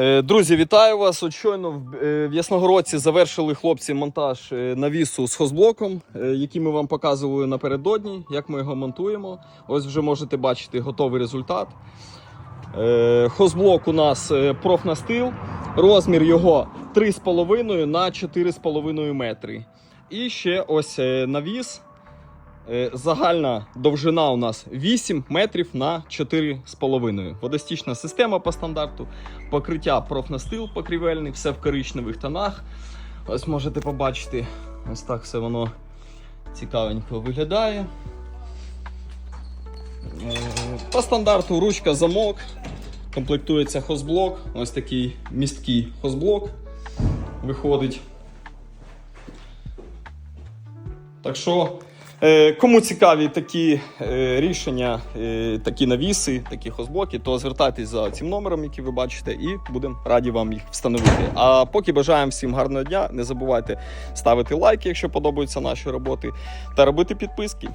Е, Друзі, вітаю вас. От щойно в, е, Ясногородці завершили хлопці монтаж е, навісу з хозблоком, який ми вам показували напередодні, як ми його монтуємо. Ось вже можете бачити готовий результат. Хозблок у нас профнастил, розмір його 3,5 на 4,5 метри. І ще ось навіс. Е, Загальна довжина у нас 8 метрів на 4,5. Водостічна система по стандарту. Покриття профнастил покрівельний, все в коричневих тонах. Ось можете побачити, ось так все воно цікавенько виглядає. Е, По стандарту ручка замок. Комплектується хозблок. Ось такий місткий хозблок виходить. Так що, кому цікаві такі е, рішення, е, такі навіси, такі хозблоки, то звертайтесь за цим номером, який ви бачите, і будемо раді вам їх встановити. А поки бажаємо всім гарного дня. Не забувайте ставити лайки, якщо подобаються наші роботи, та робити підписки.